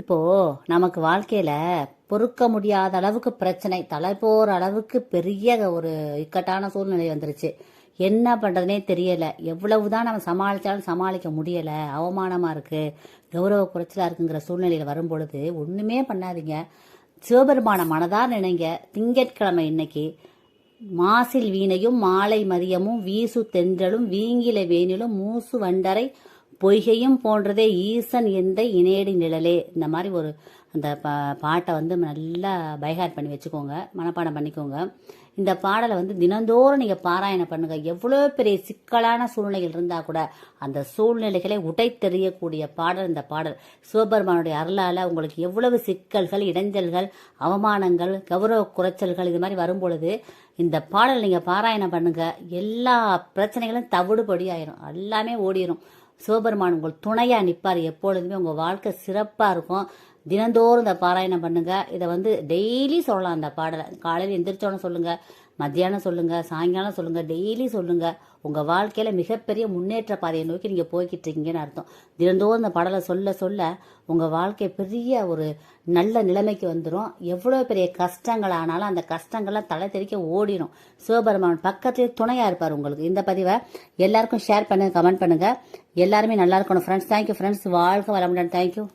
இப்போ நமக்கு வாழ்க்கையில பொறுக்க முடியாத அளவுக்கு பிரச்சனை தலை போற அளவுக்கு பெரிய ஒரு இக்கட்டான சூழ்நிலை வந்துருச்சு. என்ன பண்றதுனே தெரியல. எவ்வளவுதான் நம்ம சமாளிச்சாலும் சமாளிக்க முடியல. அவமானமா இருக்கு. கௌரவ குறைச்சலா இருக்குங்கிற சூழ்நிலையில வரும் பொழுது ஒண்ணுமே பண்ணாதீங்க. சிவபெருமான மனதார் நினைங்க. திங்கட்கிழமை இன்னைக்கு மாசில் வீணையும் மாலை மதியமும் வீசு தென்றலும் வீங்கில வேணிலும் மூசு வண்டரை பொய்கையும் போன்றதே ஈசன் எந்த இணையடி நிழலே. இந்த மாதிரி ஒரு அந்த பா பாட்டை வந்து நல்லா பைஹாட் பண்ணி வச்சுக்கோங்க. மனப்பாடம் பண்ணிக்கோங்க. இந்த பாடலை வந்து தினந்தோறும் நீங்கள் பாராயணம் பண்ணுங்கள் எவ்வளோ பெரிய சிக்கலான சூழ்நிலைகள் இருந்தால் கூட அந்த சூழ்நிலைகளை உடைத்தெறியக்கூடிய பாடல் இந்த பாடல். சிவபெருமானுடைய அருளால் உங்களுக்கு எவ்வளவு சிக்கல்கள் இடைஞ்சல்கள் அவமானங்கள் கௌரவ குறைச்சல்கள் இது மாதிரி வரும் பொழுது இந்த பாடல் நீங்கள் பாராயணம் பண்ணுங்கள் எல்லா பிரச்சனைகளும் தவிடுபடி ஆயிரும் எல்லாமே ஓடிரும். சிவபெருமான் உங்கள் துணையாக நிற்பார் எப்பொழுதுமே உங்கள் வாழ்க்கை சிறப்பாக இருக்கும். தினந்தோறும் இந்த பாராயணம் பண்ணுங்கள் இதை வந்து டெய்லி சொல்லலாம் அந்த பாடலை. காலையில் எந்திரிச்சோன்னு சொல்லுங்கள் மத்தியானம் சொல்லுங்கள் சாயங்காலம் சொல்லுங்கள் டெய்லி சொல்லுங்கள் உங்கள் வாழ்க்கையில் மிகப்பெரிய முன்னேற்ற பாதையை நோக்கி நீங்கள் போய்கிட்டு இருக்கீங்கன்னு அர்த்தம். தினந்தோறும் இந்த பாடலை சொல்ல சொல்ல உங்கள் வாழ்க்கை பெரிய ஒரு நல்ல நிலைமைக்கு வந்துடும் எவ்வளோ பெரிய கஷ்டங்கள் ஆனாலும் அந்த கஷ்டங்கள்லாம் தலை தெறிக்க ஓடிடும் சிவபெருமான் பக்கத்துலேயே துணையாக இருப்பார் உங்களுக்கு. இந்த பதிவை எல்லாருக்கும் ஷேர் பண்ணுங்கள் கமெண்ட் பண்ணுங்கள் எல்லாருமே நல்லா இருக்கணும். ஃப்ரெண்ட்ஸ் தேங்க்யூ ஃப்ரெண்ட்ஸ் வாழ்க்கை வளமுடன். தேங்க்யூ